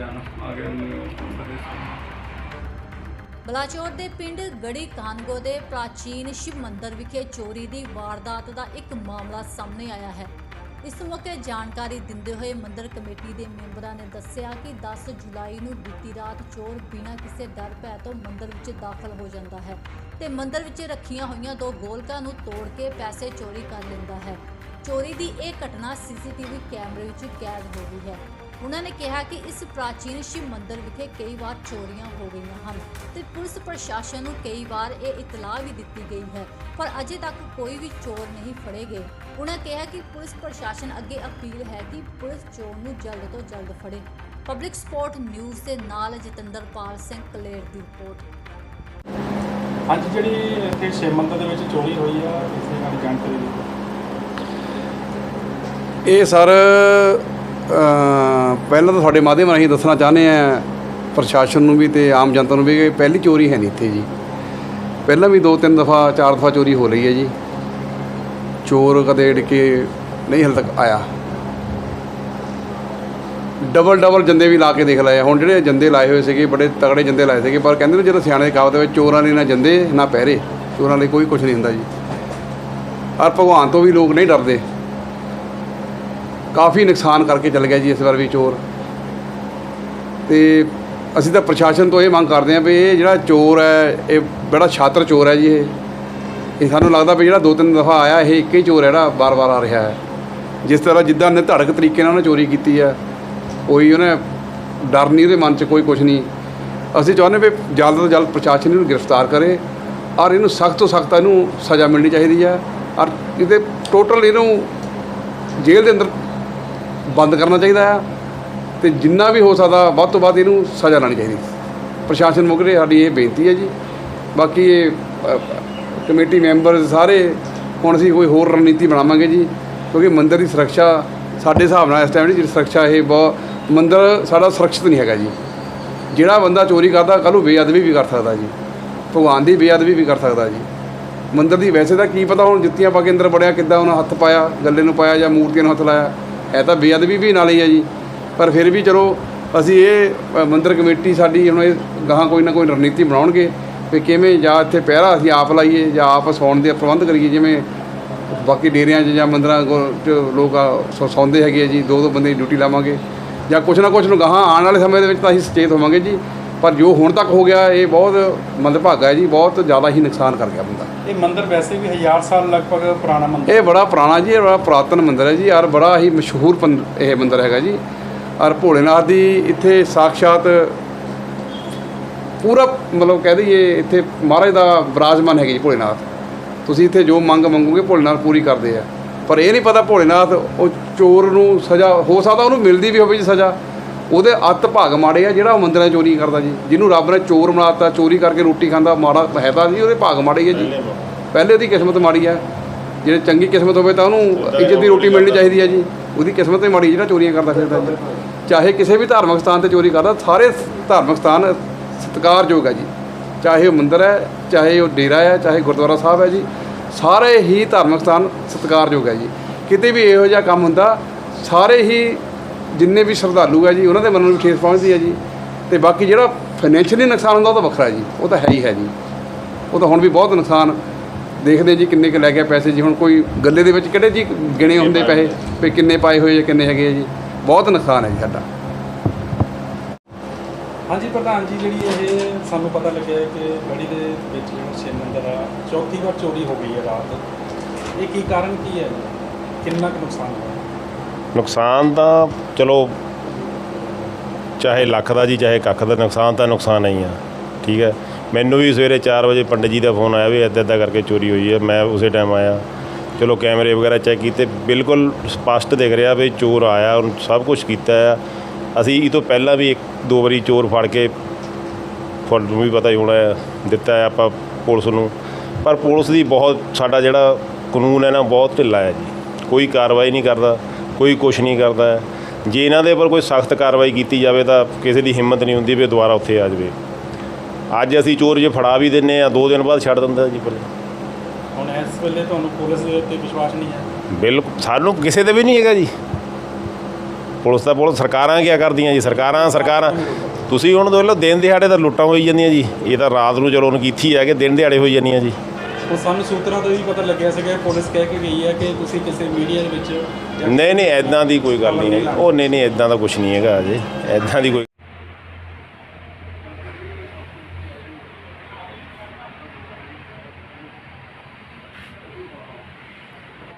ਜਾਣਾ ਆ ਗਿਆ ਮੈਨੂੰ ਬਲਾਚੌਰ ਦੇ ਪਿੰਡ ਗੜੀ ਕਾਨਗੋ ਦੇ ਪ੍ਰਾਚੀਨ ਸ਼ਿਵ ਮੰਦਿਰ ਵਿਖੇ ਚੋਰੀ ਦੀ ਵਾਰਦਾਤ ਦਾ ਇੱਕ ਮਾਮਲਾ ਸਾਹਮਣੇ ਆਇਆ ਹੈ। ਇਸ ਮੌਕੇ ਜਾਣਕਾਰੀ ਦਿੰਦੇ ਹੋਏ ਮੰਦਰ ਕਮੇਟੀ ਦੇ ਮੈਂਬਰਾਂ ਨੇ ਦੱਸਿਆ ਕਿ 10 ਜੁਲਾਈ ਨੂੰ ਬੀਤੀ ਰਾਤ ਚੋਰ ਬਿਨਾਂ ਕਿਸੇ ਡਰ ਭੈ ਤੋਂ ਮੰਦਰ ਵਿੱਚ ਦਾਖਲ ਹੋ ਜਾਂਦਾ ਹੈ ਤੇ ਮੰਦਰ ਵਿੱਚ ਰੱਖੀਆਂ ਹੋਈਆਂ ਦੋ ਗੋਲਕਾਂ ਨੂੰ ਤੋੜ ਕੇ ਪੈਸੇ ਚੋਰੀ ਕਰ ਲੈਂਦਾ ਹੈ। ਚੋਰੀ ਦੀ ਇਹ ਘਟਨਾ ਸੀਸੀਟੀਵੀ ਕੈਮਰੇ ਵਿੱਚ ਕੈਦ ਹੋ ਗਈ ਹੈ। ਉਹਨਾਂ ਨੇ ਕਿਹਾ ਕਿ ਇਸ ਪ੍ਰਾਚੀਨ ਸ਼ਿਵ ਮੰਦਿਰ ਵਿਖੇ ਕਈ ਵਾਰ ਚੋਰੀਆਂ ਹੋ ਗਈਆਂ ਹਨ ਤੇ ਪੁਲਿਸ ਪ੍ਰਸ਼ਾਸਨ ਨੂੰ ਕਈ ਵਾਰ ਇਹ ਇਤਲਾਹ ਵੀ ਦਿੱਤੀ ਗਈ ਹੈ ਪਰ ਅਜੇ ਤੱਕ ਕੋਈ ਵੀ ਚੋਰ ਨਹੀਂ ਫੜੇ ਗਏ। ਉਹਨਾਂ ਕਿਹਾ ਕਿ ਪੁਲਿਸ ਪ੍ਰਸ਼ਾਸਨ ਅੱਗੇ ਅਪੀਲ ਹੈ ਕਿ ਪੁਲਿਸ ਚੋਰ ਨੂੰ ਜਲਦ ਤੋਂ ਜਲਦ ਫੜੇ। ਪਬਲਿਕ ਸਪੋਰਟ ਨਿਊਜ਼ ਦੇ ਨਾਲ ਜਤਿੰਦਰਪਾਲ ਸਿੰਘ ਕਲੇਰ ਦੀ ਰਿਪੋਰਟ। ਅੱਜ ਜਿਹੜੀ ਇੱਥੇ ਸ਼ਿਵ ਮੰਦਰ ਦੇ ਵਿੱਚ ਚੋਰੀ ਹੋਈ ਆ ਇਸ ਦੇ ਬਾਰੇ ਜਾਣਕਾਰੀ ਦਿਓ। ਇਹ ਸਰ ਪਹਿਲਾਂ ਤਾਂ ਤੁਹਾਡੇ ਮਾਧਿਅਮ ਰਾਹੀਂ ਦੱਸਣਾ ਚਾਹੁੰਦੇ ਆ ਪ੍ਰਸ਼ਾਸਨ ਨੂੰ ਵੀ ਤੇ ਆਮ ਜਨਤਾ ਨੂੰ ਵੀ ਕਿ ਪਹਿਲੀ ਚੋਰੀ ਹੈ ਨਹੀਂ ਇੱਥੇ ਜੀ। ਪਹਿਲਾਂ ਵੀ ਦੋ ਤਿੰਨ ਦਫਾ, ਚਾਰ ਦਫਾ ਚੋਰੀ ਹੋ ਰਹੀ ਹੈ ਜੀ। ਚੋਰ ਕਦੇ ਡਿੱਕੇ ਨਹੀਂ ਹਲ ਤੱਕ ਆਇਆ। ਡਬਲ ਡਬਲ ਜੰਦੇ ਵੀ ਲਾ ਕੇ ਦੇਖ ਲਏ ਹੁਣ ਜਿਹੜੇ ਜੰਦੇ ਲਾਏ ਹੋਏ ਸੀਗੇ, ਬੜੇ ਤਗੜੇ ਜੰਦੇ ਲਾਏ ਸੀਗੇ, ਪਰ ਕਹਿੰਦੇ ਨੇ ਜਦੋਂ ਸਿਆਣੇ ਦੀ ਕਹਾਵਤ ਵਿੱਚ ਚੋਰਾਂ ਲਈ ਨਾ ਜੰਦੇ, ਨਾ ਪਹਿਰੇ, ਚੋਰਾਂ ਲਈ ਕੋਈ ਕੁਝ ਨਹੀਂ ਹੁੰਦਾ ਜੀ। ਔਰ ਭਗਵਾਨ ਤੋਂ ਵੀ ਲੋਕ ਨਹੀਂ ਡਰਦੇ। ਕਾਫੀ ਨੁਕਸਾਨ ਕਰਕੇ ਚੱਲ ਗਿਆ ਜੀ ਇਸ ਵਾਰ ਵੀ ਚੋਰ। ਤੇ ਅਸੀਂ ਤਾਂ ਪ੍ਰਸ਼ਾਸਨ ਤੋਂ ਇਹ ਮੰਗ ਕਰਦੇ ਹਾਂ ਵੀ ਇਹ ਜਿਹੜਾ ਚੋਰ ਹੈ, ਇਹ ਬੜਾ ਛਾਤਰ ਚੋਰ ਹੈ ਜੀ ਇਹ। ਇਹ ਸਾਨੂੰ ਲੱਗਦਾ ਵੀ ਜਿਹੜਾ ਦੋ ਤਿੰਨ ਦਫਾ ਆਇਆ, ਇਹ ਇੱਕ ਹੀ ਚੋਰ ਹੈ ਜਿਹੜਾ ਬਾਰ-ਬਾਰ ਆ ਰਿਹਾ ਹੈ। ਜਿਸ ਤਰ੍ਹਾਂ ਜਿੱਦਾਂ ਨਿਧੜਕ ਤਰੀਕੇ ਨਾਲ ਉਹਨੇ ਚੋਰੀ ਕੀਤੀ ਹੈ, ਕੋਈ ਉਹਨੇ ਡਰ ਨਹੀਂ ਉਹਦੇ ਮਨ 'ਚ, ਕੋਈ ਕੁਝ ਨਹੀਂ। ਅਸੀਂ ਚਾਹੁੰਦੇ ਵੀ ਜਲਦ ਤੋਂ ਜਲਦ ਪ੍ਰਸ਼ਾਸਨ ਇਹਨੂੰ ਗ੍ਰਿਫਤਾਰ ਕਰੇ ਔਰ ਇਹਨੂੰ ਸਖਤ ਤੋਂ ਸਖਤ ਇਹਨੂੰ ਸਜ਼ਾ ਮਿਲਣੀ ਚਾਹੀਦੀ ਹੈ ਔਰ ਇਹਦੇ ਟੋਟਲ ਇਹਨੂੰ ਜੇਲ੍ਹ ਦੇ ਅੰਦਰ ਬੰਦ ਕਰਨਾ ਚਾਹੀਦਾ ਆ ਤੇ ਜਿੰਨਾ ਵੀ ਹੋ ਸਕਦਾ ਵੱਧ ਤੋਂ ਵੱਧ ਇਹਨੂੰ ਸਜ਼ਾ ਲੈਣੀ ਚਾਹੀਦੀ। ਪ੍ਰਸ਼ਾਸਨ ਮੁਕਰੇ ਸਾਡੀ ਇਹ ਬੇਨਤੀ ਹੈ ਜੀ। ਬਾਕੀ ਇਹ ਕਮੇਟੀ ਮੈਂਬਰ ਸਾਰੇ ਹੁਣ ਅਸੀਂ ਕੋਈ ਹੋਰ ਰਣਨੀਤੀ ਬਣਾਵਾਂਗੇ ਜੀ, ਕਿਉਂਕਿ ਮੰਦਿਰ ਦੀ ਸੁਰੱਖਿਆ ਸਾਡੇ ਹਿਸਾਬ ਨਾਲ ਇਸ ਟਾਈਮ ਦੀ ਜਿਹੜੀ ਸੁਰੱਖਿਆ ਇਹ ਬਹੁਤ ਮੰਦਿਰ ਸਾਡਾ ਸੁਰੱਖਿਅਤ ਨਹੀਂ ਹੈਗਾ ਜੀ। ਜਿਹੜਾ ਬੰਦਾ ਚੋਰੀ ਕਰਦਾ, ਕੱਲ੍ਹ ਨੂੰ ਬੇਅਦਬੀ ਵੀ ਕਰ ਸਕਦਾ ਜੀ। ਭਗਵਾਨ ਦੀ ਬੇਅਦਬੀ ਵੀ ਕਰ ਸਕਦਾ ਜੀ। ਮੰਦਰ ਦੀ ਵੈਸੇ ਤਾਂ ਕੀ ਪਤਾ ਹੁਣ ਜੁੱਤੀਆਂ ਪਾ ਕੇ ਅੰਦਰ ਵੜਿਆ, ਕਿੱਦਾਂ ਉਹਨਾਂ ਹੱਥ ਪਾਇਆ, ਗੱਲੇ ਨੂੰ ਪਾਇਆ ਜਾਂ ਮੂਰਤੀਆਂ ਨੂੰ ਹੱਥ ਲਾਇਆ। ਇਹ ਤਾਂ ਬੇਅਦਬੀ ਵੀ ਨਾਲ ਹੀ ਹੈ ਜੀ। ਪਰ ਫਿਰ ਵੀ ਚਲੋ, ਅਸੀਂ ਇਹ ਮੰਦਰ ਕਮੇਟੀ ਸਾਡੀ ਹੁਣ ਇਹ ਗਾਹਾਂ ਕੋਈ ਨਾ ਕੋਈ ਰਣਨੀਤੀ ਬਣਾਉਣਗੇ ਵੀ ਕਿਵੇਂ ਜਾਂ ਇੱਥੇ ਪਹਿਰਾ ਅਸੀਂ ਆਪ ਲਾਈਏ ਜਾਂ ਆਪ ਸੌਣ ਦੇ ਪ੍ਰਬੰਧ ਕਰੀਏ, ਜਿਵੇਂ ਬਾਕੀ ਡੇਰਿਆਂ 'ਚ ਜਾਂ ਮੰਦਰਾਂ ਕੋਲ 'ਚ ਲੋਕ ਸੌ- ਸੌਂਦੇ ਹੈਗੇ ਆ ਜੀ ਦੋ ਦੋ ਬੰਦੇ ਦੀ ਡਿਊਟੀ ਲਾਵਾਂਗੇ ਜਾਂ ਕੁਛ ਨਾ ਕੁਛ ਨੂੰ ਗਾਹਾਂ ਆਉਣ ਵਾਲੇ ਸਮੇਂ ਦੇ ਵਿੱਚ ਤਾਂ ਅਸੀਂ ਸੁਚੇਤ ਹੋਵਾਂਗੇ ਜੀ। ਪਰ ਜੋ ਹੁਣ ਤੱਕ ਹੋ ਗਿਆ ਇਹ ਬਹੁਤ ਮੰਦਭਾਗਾ ਹੈ ਜੀ ਬਹੁਤ ਜ਼ਿਆਦਾ ਹੀ ਨੁਕਸਾਨ ਕਰ ਗਿਆ ਬੰਦਾ। ਇਹ ਮੰਦਰ ਵੈਸੇ ਵੀ 1000 ਸਾਲ ਲਗਭਗ ਪੁਰਾਣਾ ਮੰਦਰ ਇਹ ਬੜਾ ਪੁਰਾਣਾ ਜੀ ਇਹ ਬੜਾ ਪੁਰਾਤਨ ਮੰਦਿਰ ਹੈ ਜੀ ਔਰ ਬੜਾ ਹੀ ਮਸ਼ਹੂਰ ਇਹ ਮੰਦਿਰ ਹੈਗਾ ਜੀ। ਔਰ ਭੋਲੇਨਾਥ ਦੀ ਇੱਥੇ ਸਾਖਸ਼ਾਤ ਪੂਰਾ ਮਤਲਬ ਕਹਿ ਦਈਏ ਇੱਥੇ ਮਹਾਰਾਜ ਦਾ ਵਿਰਾਜਮਾਨ ਹੈਗੇ ਜੀ ਭੋਲੇਨਾਥ। ਤੁਸੀਂ ਇੱਥੇ ਜੋ ਮੰਗ ਮੰਗੋਗੇ ਭੋਲੇਨਾਥ ਪੂਰੀ ਕਰਦੇ ਆ। ਪਰ ਇਹ ਨਹੀਂ ਪਤਾ ਭੋਲੇਨਾਥ ਉਹ ਚੋਰ ਨੂੰ ਸਜ਼ਾ ਹੋ ਸਕਦਾ ਉਹਨੂੰ ਮਿਲਦੀ ਵੀ ਹੋਵੇ ਜੀ ਸਜ਼ਾ। ਉਹਦੇ ਅੱਤ ਭਾਗ ਮਾੜੇ ਆ ਜਿਹੜਾ ਉਹ ਮੰਦਿਰਾਂ 'ਚ ਚੋਰੀ ਕਰਦਾ ਜੀ। ਜਿਹਨੂੰ ਰੱਬ ਨੇ ਚੋਰ ਬਣਾਤਾ ਚੋਰੀ ਕਰਕੇ ਰੋਟੀ ਖਾਂਦਾ ਮਾੜਾ ਹੈ ਤਾਂ ਜੀ ਉਹਦੇ ਭਾਗ ਮਾੜੇ ਹੀ ਆ ਜੀ। ਪਹਿਲੇ ਉਹਦੀ ਕਿਸਮਤ ਮਾੜੀ ਆ। ਜਿਹੜੇ ਚੰਗੀ ਕਿਸਮਤ ਹੋਵੇ ਤਾਂ ਉਹਨੂੰ ਇੱਜ਼ਤ ਦੀ ਰੋਟੀ ਮਿਲਣੀ ਚਾਹੀਦੀ ਹੈ ਜੀ। ਉਹਦੀ ਕਿਸਮਤ ਹੀ ਮਾੜੀ ਜਿਹੜਾ ਚੋਰੀਆਂ ਕਰਦਾ ਫਿਰਦਾ ਜੀ। ਚਾਹੇ ਕਿਸੇ ਵੀ ਧਾਰਮਿਕ ਸਥਾਨ ਤੇ ਚੋਰੀ ਕਰਦਾ ਸਾਰੇ ਧਾਰਮਿਕ ਸਥਾਨ ਸਤਿਕਾਰਯੋਗ ਹੈ ਜੀ। ਚਾਹੇ ਉਹ ਮੰਦਿਰ ਹੈ ਚਾਹੇ ਉਹ ਡੇਰਾ ਹੈ ਚਾਹੇ ਗੁਰਦੁਆਰਾ ਸਾਹਿਬ ਹੈ ਜੀ। ਸਾਰੇ ਹੀ ਧਾਰਮਿਕ ਸਥਾਨ ਸਤਿਕਾਰਯੋਗ ਹੈ ਜੀ। ਕਿਤੇ ਵੀ ਇਹੋ ਜਿਹਾ ਕੰਮ ਹੁੰਦਾ ਸਾਰੇ ਹੀ ਜਿੰਨੇ ਵੀ ਸ਼ਰਧਾਲੂ ਹੈ ਜੀ ਉਹਨਾਂ ਦੇ ਮਨ ਨੂੰ ਵੀ ਠੇਸ ਪਹੁੰਚਦੀ ਹੈ ਜੀ। ਤੇ ਬਾਕੀ ਜਿਹੜਾ ਫਾਈਨੈਂਸ਼ੀਅਲੀ ਨੁਕਸਾਨ ਹੁੰਦਾ ਉਹ ਤਾਂ ਵੱਖਰਾ ਜੀ। ਉਹ ਤਾਂ ਹੈ ਹੀ ਹੈ ਜੀ। ਉਹ ਤਾਂ ਹੁਣ ਵੀ ਬਹੁਤ ਨੁਕਸਾਨ ਦੇਖਦੇ ਜੀ ਕਿੰਨੇ ਕੁ ਲੈ ਗਿਆ ਪੈਸੇ ਜੀ। ਹੁਣ ਕੋਈ ਗੱਲੇ ਦੇ ਵਿੱਚ ਕਿਹੜੇ ਜੀ ਗਿਣੇ ਹੁੰਦੇ ਪੈਸੇ? ਵੀ ਕਿੰਨੇ ਪਾਏ ਹੋਏ ਜਾਂ ਕਿੰਨੇ ਹੈਗੇ ਆ ਜੀ। ਬਹੁਤ ਨੁਕਸਾਨ ਹੈ ਜੀ ਸਾਡਾ। ਹਾਂਜੀ ਪ੍ਰਧਾਨ ਜੀ ਜਿਹੜੀ ਇਹ ਸਾਨੂੰ ਪਤਾ ਲੱਗਿਆ ਹੈ ਕਿ ਗੜੀ ਦੇ ਵਿੱਚ ਜਿਹੜਾ ਸ਼ਿਵ ਮੰਦਰ ਆ ਚੌਥੀ ਵਾਰ ਚੋਰੀ ਹੋ ਗਈ ਹੈ ਰਾਤ। ਇਹ ਕੀ ਕਾਰਨ ਕੀ ਹੈ ਕਿੰਨਾ ਕੁ ਨੁਕਸਾਨ ਹੋਇਆ? ਨੁਕਸਾਨ ਤਾਂ ਚਲੋ, ਚਾਹੇ ਲੱਖ ਦਾ ਜੀ, ਚਾਹੇ ਕੱਖ ਦਾ, ਨੁਕਸਾਨ ਤਾਂ ਨੁਕਸਾਨ ਹੀ ਆ, ਠੀਕ ਹੈ। ਮੈਨੂੰ ਵੀ ਸਵੇਰੇ 4 ਵਜੇ ਪੰਡਿਤ ਜੀ ਦਾ ਫੋਨ ਆਇਆ ਵੀ ਇੱਦਾਂ ਇੱਦਾਂ ਕਰਕੇ ਚੋਰੀ ਹੋਈ ਹੈ, ਮੈਂ ਉਸੇ ਟਾਈਮ ਆਇਆ। ਚਲੋ ਕੈਮਰੇ ਵਗੈਰਾ ਚੈੱਕ ਕੀਤੇ, ਬਿਲਕੁਲ ਸਪਸ਼ਟ ਦਿਖ ਰਿਹਾ ਵੀ ਚੋਰ ਆਇਆ, ਉਹਨੂੰ ਸਭ ਕੁਝ ਕੀਤਾ ਆ। ਅਸੀਂ ਇਹ ਤੋਂ ਪਹਿਲਾਂ ਵੀ ਇੱਕ, ਦੋ ਵਾਰੀ ਚੋਰ ਫੜ ਕੇ ਤੁਹਾਨੂੰ ਵੀ ਪਤਾ ਹੀ ਹੋਣਾ ਦਿੱਤਾ ਹੈ ਆਪਾਂ ਪੁਲਿਸ ਨੂੰ। ਪਰ ਪੁਲਿਸ ਦੀ ਬਹੁਤ, ਸਾਡਾ ਜਿਹੜਾ ਕਾਨੂੰਨ ਹੈ ਨਾ, ਬਹੁਤ ਢਿੱਲਾ ਹੈ ਜੀ। ਕੋਈ ਕਾਰਵਾਈ ਨਹੀਂ ਕਰਦਾ। ਕੋਈ ਕੁਝ ਨਹੀਂ ਕਰਦਾ। ਜੇ ਇਹਨਾਂ ਦੇ ਉੱਪਰ ਕੋਈ ਸਖਤ ਕਾਰਵਾਈ ਕੀਤੀ ਜਾਵੇ ਤਾਂ ਕਿਸੇ ਦੀ ਹਿੰਮਤ ਨਹੀਂ ਹੁੰਦੀ ਵੀ ਦੁਬਾਰਾ ਉੱਥੇ ਆ ਜਾਵੇ। ਅੱਜ ਅਸੀਂ ਚੋਰ ਜੇ ਫੜਾ ਵੀ ਦਿੰਨੇ ਆ ਦੋ ਦਿਨ ਬਾਅਦ ਛੱਡ ਦਿੰਦਾ ਜੀ ਪੁਲਿਸ ਹੁਣ ਇਸ ਵੇਲੇ ਤੁਹਾਨੂੰ ਪੁਲਿਸ ਦੇ ਉੱਤੇ ਵਿਸ਼ਵਾਸ ਨਹੀਂ ਹੈ? ਬਿਲਕੁਲ ਸਾਨੂੰ ਕਿਸੇ ਤੇ ਵੀ ਨਹੀਂ ਹੈਗਾ ਜੀ। ਪੁਲਿਸ ਤਾਂ ਪੁਲਿਸ ਸਰਕਾਰਾਂ ਕੀ ਕਰਦੀਆਂ ਜੀ? ਸਰਕਾਰਾਂ ਸਰਕਾਰਾਂ। ਤੁਸੀਂ ਹੁਣ ਦੇਖ ਲਓ ਦਿਨ ਦਿਹਾੜੇ ਤਾਂ ਲੁੱਟਾਂ ਹੋਈ ਜਾਂਦੀਆਂ ਜੀ। ਇਹ ਤਾਂ ਰਾਤ ਨੂੰ ਚਲੋ ਉਹਨ ਕੀਤੀ ਹੈ ਕਿ ਦਿਨ ਦਿਹਾੜੇ ਹੋਈ ਜਾਂਦੀਆਂ ਜੀ। ਉਹ ਸਾਨੂੰ ਸੂਤਰਾਂ ਤੋਂ ਵੀ ਪਤਾ ਲੱਗਿਆ ਸੀਗਾ ਪੁਲਿਸ ਕਹਿ ਕੇ ਗਈ ਹੈ ਕਿ ਤੁਸੀਂ ਕਿਸੇ ਮੀਡੀਆ ਦੇ ਵਿੱਚ ਨਹੀਂ ਨਹੀਂ ਐਦਾਂ ਦੀ ਕੋਈ ਗੱਲ ਨਹੀਂ ਹੈ ਉਹ ਨਹੀਂ ਨਹੀਂ ਐਦਾਂ ਦਾ ਕੁਝ ਨਹੀਂ ਹੈਗਾ ਅਜੇ। ਐਦਾਂ ਦੀ ਕੋਈ